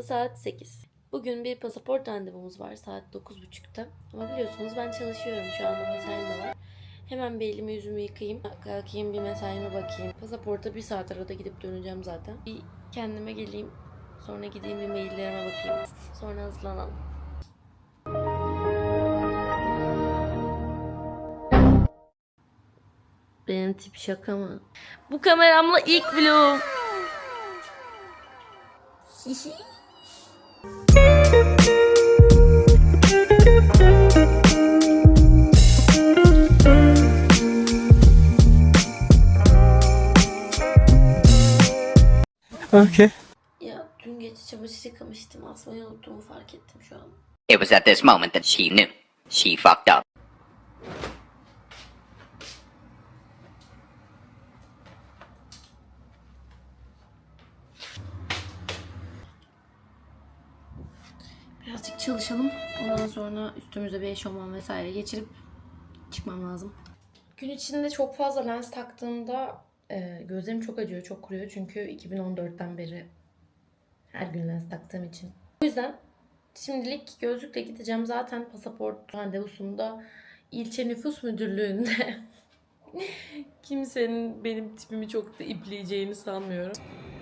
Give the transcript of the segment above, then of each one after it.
anda saat 8. Bugün bir pasaport randevumuz var saat 9.30'da. Ama biliyorsunuz ben çalışıyorum şu anda mesaim de var. Hemen bir elimi yüzümü yıkayayım. Kalkayım bir mesaime bakayım. Pasaporta bir saat arada gidip döneceğim zaten. Bir kendime geleyim. Sonra gideyim bir maillerime bakayım. Sonra hazırlanalım. Benim tip şaka mı? Bu kameramla ilk vlogum. Hihi. Okay. Ya dün gece çamaşır yıkamıştım. Asmayı unuttuğumu fark ettim şu an. It was at this moment that she knew. She fucked up. Birazcık çalışalım. Ondan sonra üstümüze bir eşofman vesaire geçirip çıkmam lazım. Gün içinde çok fazla lens taktığımda e, gözlerim çok acıyor, çok kuruyor. Çünkü 2014'ten beri her gün lens taktığım için. O yüzden şimdilik gözlükle gideceğim. Zaten pasaport randevusunda ilçe nüfus müdürlüğünde kimsenin benim tipimi çok da ipleyeceğini sanmıyorum.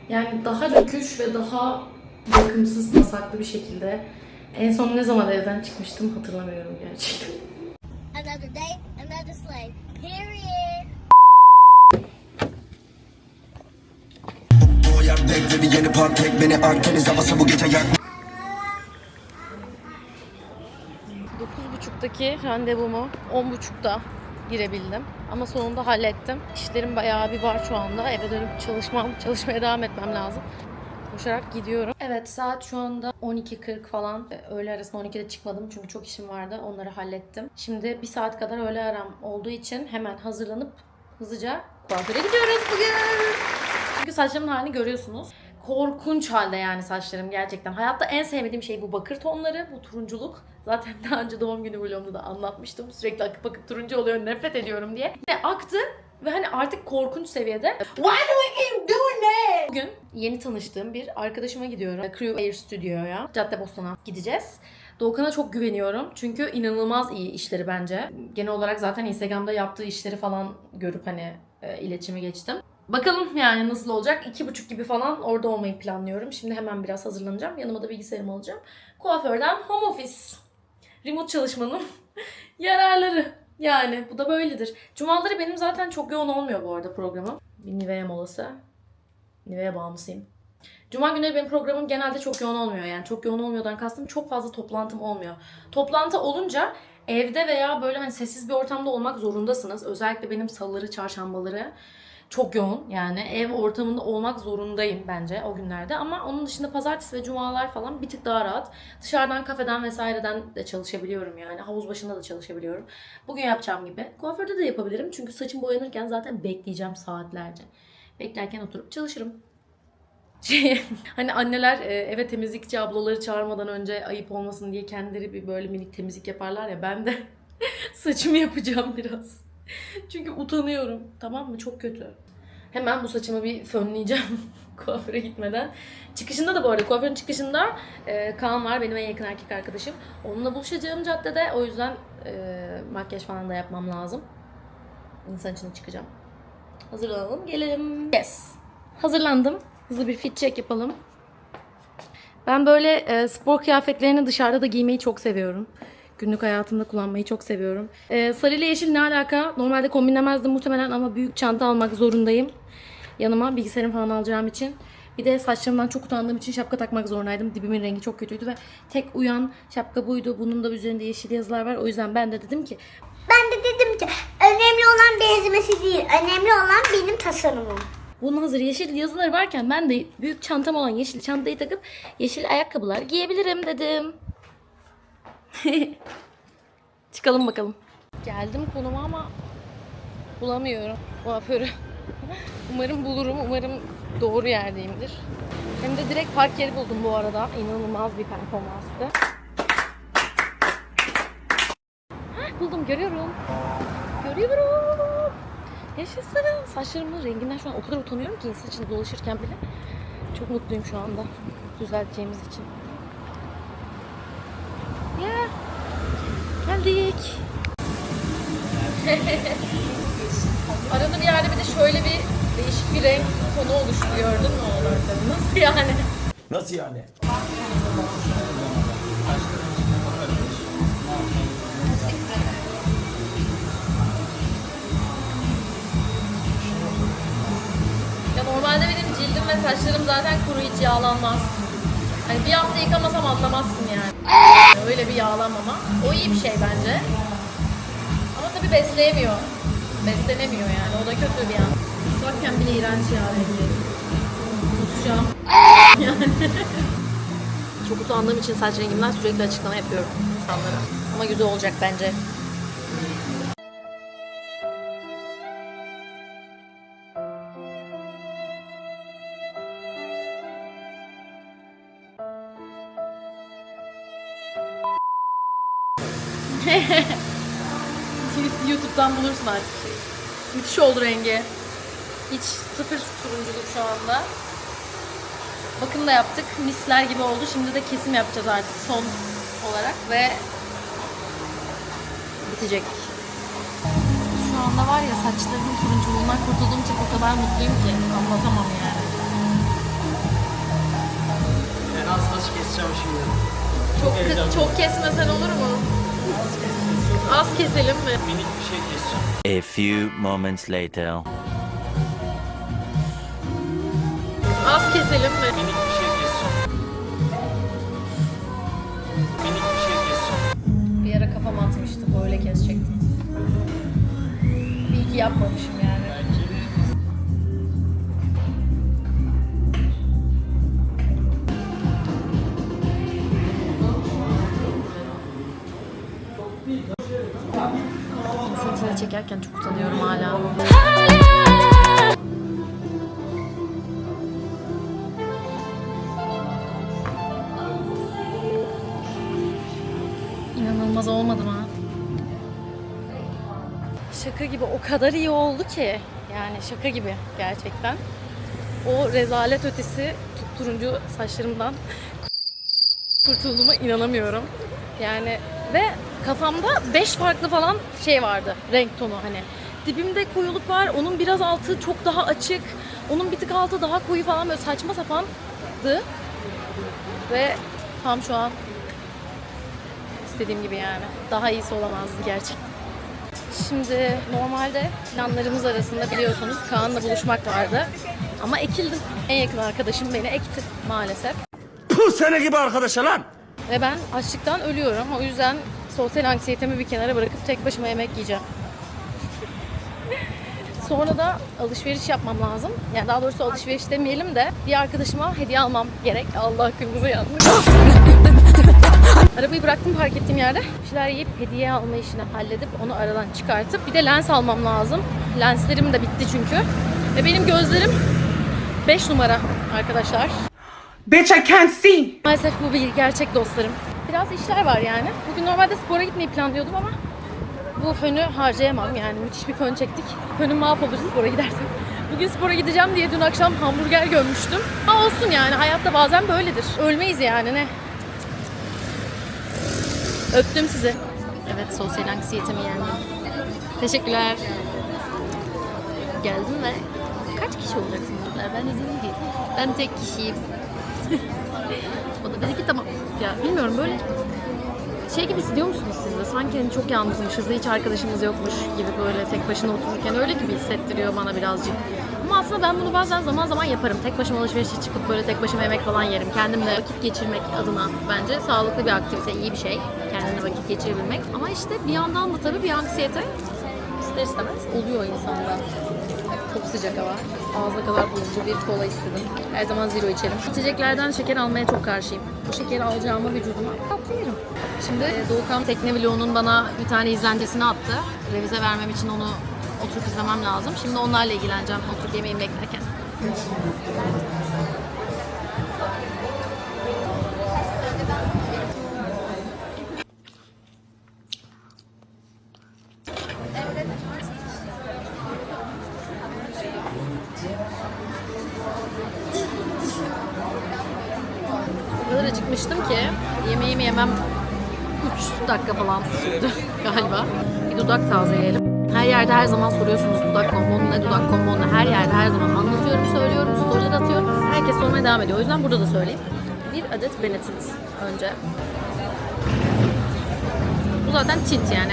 Yani daha rüküş ve daha bakımsız pasaklı bir şekilde en son ne zaman evden çıkmıştım hatırlamıyorum gerçekten. Another day, another slave. Period. Doyar bekle bir yeni part tek beni Akdeniz havası bu gece yak 9.30'daki randevumu 10.30'da girebildim. Ama sonunda hallettim. İşlerim bayağı bir var şu anda. Eve dönüp çalışmam, çalışmaya devam etmem lazım. Koşarak gidiyorum. Evet saat şu anda 12.40 falan. Ee, Öğle arasında 12'de çıkmadım çünkü çok işim vardı. Onları hallettim. Şimdi bir saat kadar öğle aram olduğu için hemen hazırlanıp hızlıca kuaföre gidiyoruz bugün. Çünkü saçlarımın halini görüyorsunuz. Korkunç halde yani saçlarım gerçekten. Hayatta en sevmediğim şey bu bakır tonları, bu turunculuk. Zaten daha önce doğum günü vlogumda da anlatmıştım. Sürekli akıp akıp turuncu oluyor, nefret ediyorum diye. Ve aktı ve hani artık korkunç seviyede. Why do we keep doing that? Bugün yeni tanıştığım bir arkadaşıma gidiyorum. Crew Air Studio'ya. Caddebostan'a gideceğiz. Doğukan'a çok güveniyorum. Çünkü inanılmaz iyi işleri bence. Genel olarak zaten Instagram'da yaptığı işleri falan görüp hani e, iletişime geçtim. Bakalım yani nasıl olacak. İki buçuk gibi falan orada olmayı planlıyorum. Şimdi hemen biraz hazırlanacağım. Yanıma da bilgisayarımı alacağım. Kuaförden home office. Remote çalışmanın yararları. Yani bu da böyledir. Cumaları benim zaten çok yoğun olmuyor bu arada programım. Bir Nivea molası. Nivea bağımlısıyım. Cuma günleri benim programım genelde çok yoğun olmuyor. Yani çok yoğun olmuyordan kastım çok fazla toplantım olmuyor. Toplantı olunca evde veya böyle hani sessiz bir ortamda olmak zorundasınız. Özellikle benim salıları, çarşambaları çok yoğun. Yani ev ortamında olmak zorundayım bence o günlerde. Ama onun dışında pazartesi ve cumalar falan bir tık daha rahat. Dışarıdan, kafeden vesaireden de çalışabiliyorum yani. Havuz başında da çalışabiliyorum. Bugün yapacağım gibi. Kuaförde de yapabilirim. Çünkü saçım boyanırken zaten bekleyeceğim saatlerce. Beklerken oturup çalışırım. Şey, hani anneler e, eve temizlikçi ablaları çağırmadan önce ayıp olmasın diye kendileri bir böyle minik temizlik yaparlar ya ben de saçımı yapacağım biraz. Çünkü utanıyorum tamam mı çok kötü. Hemen bu saçımı bir fönleyeceğim kuaföre gitmeden. Çıkışında da bu arada kuaförün çıkışında e, Kaan var benim en yakın erkek arkadaşım. Onunla buluşacağım caddede o yüzden e, makyaj falan da yapmam lazım. İnsan içine çıkacağım. Hazırlanalım gelelim. Yes. Hazırlandım. Hızlı bir fit check yapalım. Ben böyle e, spor kıyafetlerini dışarıda da giymeyi çok seviyorum. Günlük hayatımda kullanmayı çok seviyorum. E, sarı ile yeşil ne alaka? Normalde kombinlemezdim muhtemelen ama büyük çanta almak zorundayım. Yanıma bilgisayarımı falan alacağım için. Bir de saçlarımdan çok utandığım için şapka takmak zorundaydım. Dibimin rengi çok kötüydü ve tek uyan şapka buydu. Bunun da üzerinde yeşil yazılar var. O yüzden ben de dedim ki Ben de dedim ki önemli olan benzemesi değil. Önemli olan benim tasarımım. Bunun hazır yeşil yazıları varken ben de büyük çantam olan yeşil çantayı takıp yeşil ayakkabılar giyebilirim dedim. Çıkalım bakalım. Geldim konuma ama bulamıyorum kuaförü. Umarım bulurum. Umarım doğru yerdeyimdir. Hem de direkt park yeri buldum bu arada. İnanılmaz bir performanstı. Hah, buldum görüyorum. Görüyorum. Yaşasın. Saçlarımın renginden şu an o kadar utanıyorum ki içinde dolaşırken bile. Çok mutluyum şu anda. düzelteceğimiz için. Ya geldik. Arada bir yerde bir de şöyle bir değişik bir renk tonu oluştu gördün mü oralarda? Nasıl yani? Nasıl yani? Ya normalde benim cildim ve saçlarım zaten kuru hiç yağlanmaz. Hani bir hafta yıkamasam anlamazsın yani. Öyle bir yağlanmama. O iyi bir şey bence. Ama tabii besleyemiyor. Beslenemiyor yani. O da kötü bir yan. Islakken bile iğrenç ya rengi. Kusacağım. Yani. Çok utandığım için saç rengimden sürekli açıklama yapıyorum insanlara. Ama güzel olacak bence. Artık. Müthiş oldu rengi. Hiç sıfır turunculuk şu anda. Bakım da yaptık. Misler gibi oldu. Şimdi de kesim yapacağız artık son olarak ve bitecek. Şu anda var ya saçlarımın turunculuğundan kurtulduğum için o kadar mutluyum ki anlatamam yani. Ben az saç keseceğim şimdi. Çok, heyecanlıyım. çok kesmesen olur mu? Az keselim mi? Minik bir şey keseceğim. A few moments later. Az keselim mi? Minik bir şey keseceğim. Minik bir şey keseceğim. Bir ara kafam atmıştı. Böyle kesecektim. İyi ki yapmamışım İnanılmaz olmadı mı? Şaka gibi o kadar iyi oldu ki. Yani şaka gibi gerçekten. O rezalet ötesi turuncu saçlarımdan kurtulduğuma inanamıyorum. Yani ve kafamda 5 farklı falan şey vardı renk tonu hani. Dibimde koyuluk var, onun biraz altı çok daha açık, onun bir tık altı daha koyu falan böyle saçma sapandı. Ve tam şu an istediğim gibi yani. Daha iyisi olamazdı gerçekten. Şimdi normalde planlarımız arasında biliyorsunuz Kaan'la buluşmak vardı. Ama ekildim. En yakın arkadaşım beni ekti maalesef. Puh sene gibi arkadaşa lan. Ve ben açlıktan ölüyorum. O yüzden sosyal anksiyetemi bir kenara bırakıp tek başıma yemek yiyeceğim. Sonra da alışveriş yapmam lazım. Yani daha doğrusu alışveriş demeyelim de bir arkadaşıma hediye almam gerek. Allah kırmızı yanmış. Arabayı bıraktım park ettiğim yerde. Bir şeyler yiyip hediye alma işini halledip onu aradan çıkartıp bir de lens almam lazım. Lenslerim de bitti çünkü. Ve benim gözlerim 5 numara arkadaşlar. Bitch, I can't see. Maalesef bu bir gerçek dostlarım. Biraz işler var yani. Bugün normalde spora gitmeyi planlıyordum ama bu fönü harcayamam yani. Müthiş bir fön çektik. Fönüm mahvolur spora gidersem. Bugün spora gideceğim diye dün akşam hamburger gömmüştüm. Ama olsun yani hayatta bazen böyledir. Ölmeyiz yani ne. Öptüm sizi. Evet sosyal anksiyetemi yendim. Teşekkürler. Geldim ve kaç kişi olacaksınız dediler. Ben de dedim ki ben tek kişiyim. o da dedi ki tamam. Ya bilmiyorum böyle şey gibi hissediyor musunuz siz de? Sanki hani çok yalnızmışız da hiç arkadaşımız yokmuş gibi böyle tek başına otururken öyle gibi hissettiriyor bana birazcık. Ama aslında ben bunu bazen zaman zaman yaparım. Tek başıma alışverişe çıkıp böyle tek başıma yemek falan yerim. Kendimle vakit geçirmek adına bence sağlıklı bir aktivite, iyi bir şey. Geçirebilmek. Ama işte bir yandan da tabii bir anksiyete ister istemez oluyor insanda. Çok sıcak hava. Ağzına kadar buzlu bir kola istedim. Her zaman zero içerim. İçeceklerden şeker almaya çok karşıyım. Bu şekeri alacağıma vücuduma tatlı yerim. Şimdi e, Doğukan Tekne Vlogu'nun bana bir tane izlencesini attı. Revize vermem için onu oturup izlemem lazım. Şimdi onlarla ilgileneceğim oturup yemeğimi beklerken. Galiba. Bir dudak tazeleyelim. Her yerde her zaman soruyorsunuz dudak kombonu ne, dudak kombonu. Her yerde her zaman anlatıyorum, söylüyorum, storyler atıyorum. Herkes sormaya devam ediyor. O yüzden burada da söyleyeyim. Bir adet Benetton önce. Bu zaten tint yani.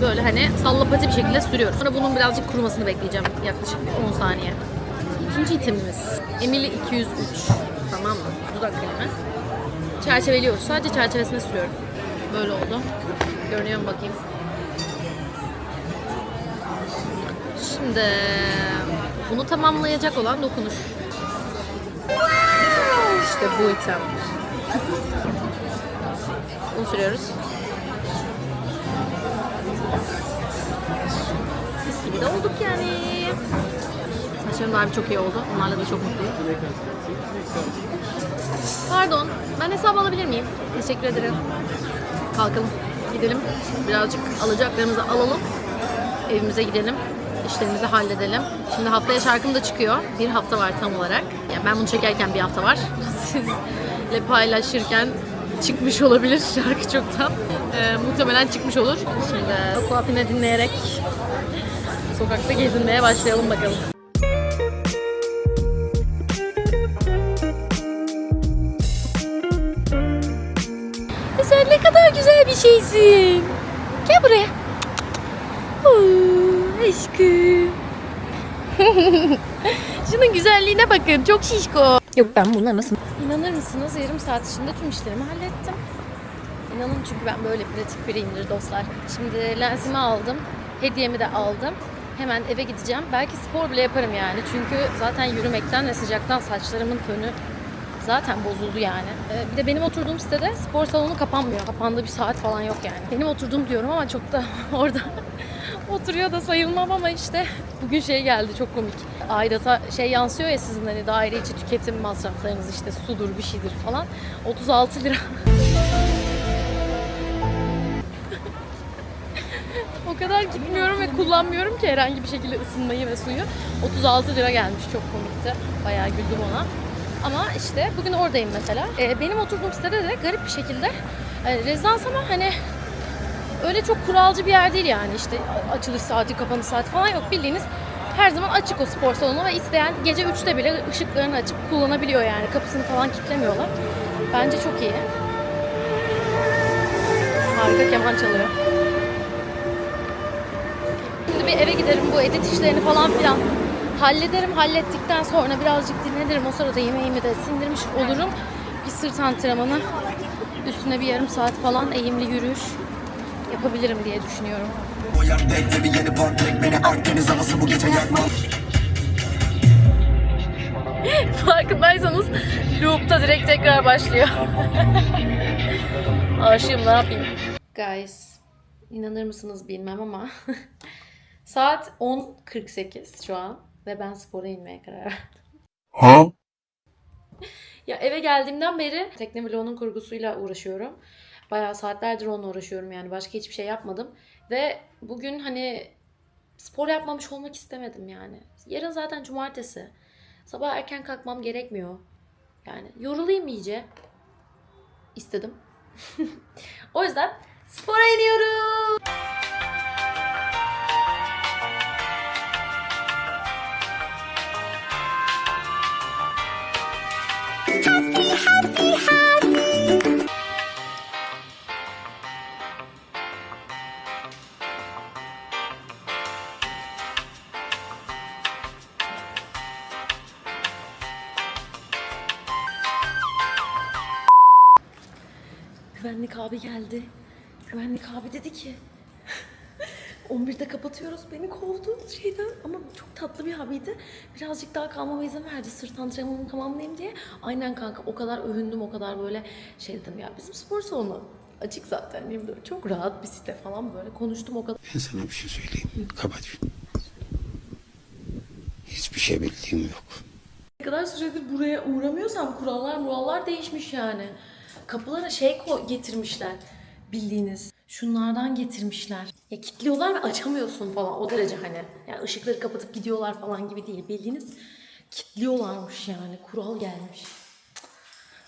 Böyle hani sallapati bir şekilde sürüyoruz. Sonra bunun birazcık kurumasını bekleyeceğim yaklaşık bir 10 saniye. İkinci itemimiz. Emily 203. Tamam mı? Dudak kremi. Çerçeveliyoruz. Sadece çerçevesine sürüyorum. Böyle oldu. Görünüyor mu bakayım. Şimdi bunu tamamlayacak olan dokunuş. İşte bu item. Bunu sürüyoruz. Mis gibi de olduk yani. Saçlarım da harbi çok iyi oldu. Onlarla da çok mutluyum. Pardon, ben hesap alabilir miyim? Teşekkür ederim. Kalkalım, gidelim. Birazcık alacaklarımızı alalım. Evimize gidelim. İşlerimizi halledelim. Şimdi haftaya şarkım da çıkıyor. Bir hafta var tam olarak. Yani ben bunu çekerken bir hafta var. Sizle paylaşırken çıkmış olabilir şarkı çoktan. Ee, muhtemelen çıkmış olur. Şimdi Aquafina dinleyerek sokakta gezinmeye başlayalım bakalım. Kadar güzel bir şeysin. Gel buraya. Oo, aşkım. Şunun güzelliğine bakın. Çok şişko. Yok ben bunlar nasıl? İnanır mısınız yarım saat içinde tüm işlerimi hallettim. İnanın çünkü ben böyle pratik biriyimdir dostlar. Şimdi lensimi aldım. Hediyemi de aldım. Hemen eve gideceğim. Belki spor bile yaparım yani. Çünkü zaten yürümekten ve sıcaktan saçlarımın fönü zaten bozuldu yani. Ee, Bir de benim oturduğum sitede spor salonu kapanmıyor. Kapandığı bir saat falan yok yani. Benim oturduğum diyorum ama çok da orada oturuyor da sayılmam ama işte bugün şey geldi çok komik. Aidat'a şey yansıyor ya sizin hani daire içi tüketim masraflarınız işte sudur bir şeydir falan. 36 lira. o kadar gitmiyorum ve kullanmıyorum ki herhangi bir şekilde ısınmayı ve suyu. 36 lira gelmiş çok komikti. Bayağı güldüm ona. Ama işte bugün oradayım mesela. Ee, benim oturduğum sitede de garip bir şekilde e, rezidans ama hani öyle çok kuralcı bir yer değil yani işte açılış saati, kapanış saati falan yok bildiğiniz her zaman açık o spor salonu ve isteyen gece 3'te bile ışıklarını açıp kullanabiliyor yani kapısını falan kilitlemiyorlar. Bence çok iyi. Harika keman çalıyor. Şimdi bir eve giderim bu edit işlerini falan filan hallederim. Hallettikten sonra birazcık dinlenirim. O sırada yemeğimi de sindirmiş olurum. Bir sırt antrenmanı üstüne bir yarım saat falan eğimli yürüyüş yapabilirim diye düşünüyorum. Farkındaysanız loop'ta direkt tekrar başlıyor. Aşığım ne yapayım? Guys, inanır mısınız bilmem ama saat 10.48 şu an ve ben spora inmeye karar verdim. Ha? Ya eve geldiğimden beri tekne vlogunun kurgusuyla uğraşıyorum. Bayağı saatlerdir onunla uğraşıyorum yani başka hiçbir şey yapmadım. Ve bugün hani spor yapmamış olmak istemedim yani. Yarın zaten cumartesi. Sabah erken kalkmam gerekmiyor. Yani yorulayım iyice. istedim. o yüzden spora iniyorum. Güvenlik abi geldi. Güvenlik abi dedi ki 11'de kapatıyoruz. Beni kovdu şeyden ama çok tatlı bir abiydi. Birazcık daha kalmama izin verdi sırt antrenmanımı tamamlayayım diye. Aynen kanka o kadar övündüm o kadar böyle şey dedim ya bizim spor salonu açık zaten diyeyim böyle çok rahat bir site falan böyle konuştum o kadar. Ben sana bir şey söyleyeyim. Kapat şunu. Hiçbir şey bildiğim yok. Ne kadar süredir buraya uğramıyorsam kurallar murallar değişmiş yani. Kapılara şey getirmişler bildiğiniz. Şunlardan getirmişler. Ya kilitliyorlar ve açamıyorsun falan o derece hani. Yani ışıkları kapatıp gidiyorlar falan gibi değil. Bildiğiniz kilitliyorlarmış yani. Kural gelmiş.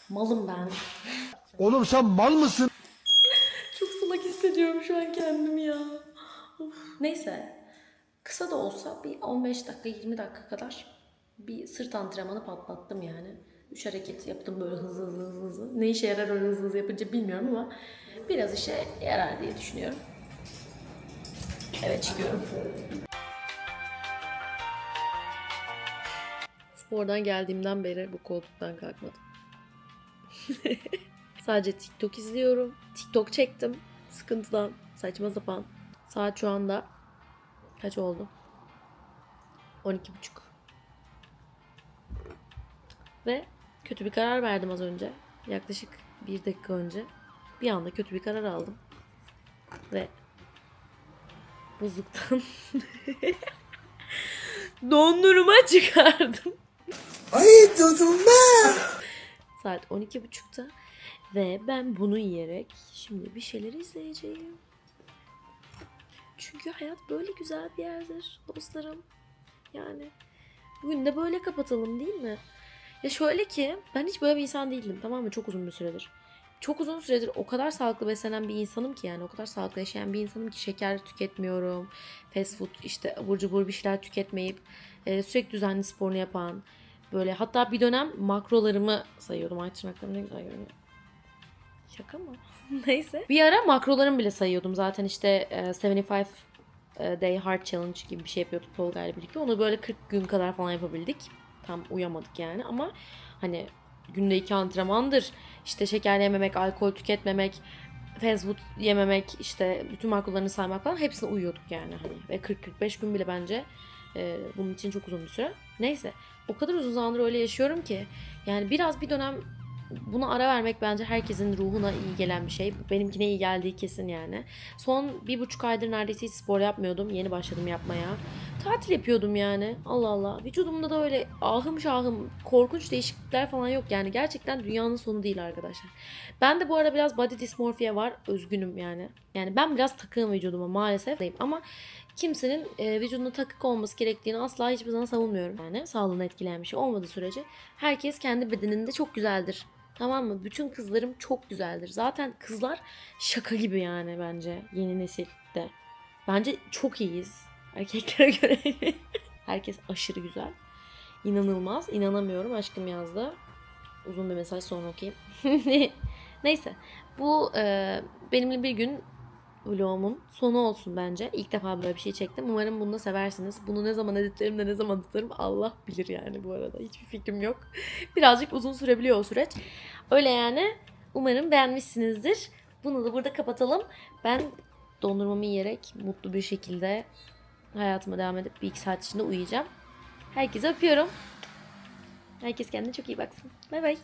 Malım ben. Oğlum sen mal mısın? Çok salak hissediyorum şu an kendimi ya. Of. Neyse. Kısa da olsa bir 15 dakika 20 dakika kadar bir sırt antrenmanı patlattım yani. Üç hareket yaptım böyle hızlı hızlı hızlı hızlı. Ne işe yarar öyle hızlı hızlı yapınca bilmiyorum ama biraz işe yarar diye düşünüyorum. Evet çıkıyorum. Spordan geldiğimden beri bu koltuktan kalkmadım. Sadece TikTok izliyorum. TikTok çektim. Sıkıntıdan. Saçma sapan. Saat şu anda kaç oldu? 12.30. Ve kötü bir karar verdim az önce. Yaklaşık bir dakika önce. Bir anda kötü bir karar aldım. Ve buzluktan dondurma çıkardım. Ay dondurma. Saat 12.30'da ve ben bunu yiyerek şimdi bir şeyler izleyeceğim. Çünkü hayat böyle güzel bir yerdir dostlarım. Yani bugün de böyle kapatalım değil mi? Ya şöyle ki ben hiç böyle bir insan değildim tamam mı? Çok uzun bir süredir. Çok uzun süredir o kadar sağlıklı beslenen bir insanım ki yani o kadar sağlıklı yaşayan bir insanım ki şeker tüketmiyorum. Fast food işte abur cubur bir şeyler tüketmeyip e, sürekli düzenli sporunu yapan, Böyle hatta bir dönem makrolarımı sayıyordum. Ay tırnaklarım ne güzel görünüyor. Şaka mı? Neyse. Bir ara makrolarımı bile sayıyordum. Zaten işte e, 75 e, Day Heart Challenge gibi bir şey yapıyorduk Tolga ile birlikte. Onu böyle 40 gün kadar falan yapabildik. Tam uyamadık yani ama hani günde iki antrenmandır. İşte şeker yememek, alkol tüketmemek, fast food yememek, işte bütün makrolarını saymak falan hepsine uyuyorduk yani. Hani. Ve 40-45 gün bile bence e, bunun için çok uzun bir süre. Neyse o kadar uzun zamandır öyle yaşıyorum ki yani biraz bir dönem buna ara vermek bence herkesin ruhuna iyi gelen bir şey. Benimkine iyi geldiği kesin yani. Son bir buçuk aydır neredeyse hiç spor yapmıyordum. Yeni başladım yapmaya. Tatil yapıyordum yani. Allah Allah. Vücudumda da öyle ahım şahım korkunç değişiklikler falan yok. Yani gerçekten dünyanın sonu değil arkadaşlar. Ben de bu ara biraz body dysmorphia var. Özgünüm yani. Yani ben biraz takığım vücuduma maalesef. Ama kimsenin e, vücudunda takık olması gerektiğini asla hiçbir zaman savunmuyorum. Yani sağlığını etkileyen bir şey olmadığı sürece herkes kendi bedeninde çok güzeldir. Tamam mı? Bütün kızlarım çok güzeldir. Zaten kızlar şaka gibi yani bence yeni nesilde. Bence çok iyiyiz. Erkeklere göre. Herkes aşırı güzel. İnanılmaz. İnanamıyorum. Aşkım yazdı. Uzun bir mesaj sonra okuyayım. Neyse. Bu e, benimle bir gün vlogumun sonu olsun bence. İlk defa böyle bir şey çektim. Umarım bunu da seversiniz. Bunu ne zaman editlerim de ne zaman atarım Allah bilir yani bu arada. Hiçbir fikrim yok. Birazcık uzun sürebiliyor o süreç. Öyle yani. Umarım beğenmişsinizdir. Bunu da burada kapatalım. Ben dondurmamı yiyerek mutlu bir şekilde hayatıma devam edip bir iki saat içinde uyuyacağım. Herkese öpüyorum. Herkes kendine çok iyi baksın. Bay bay.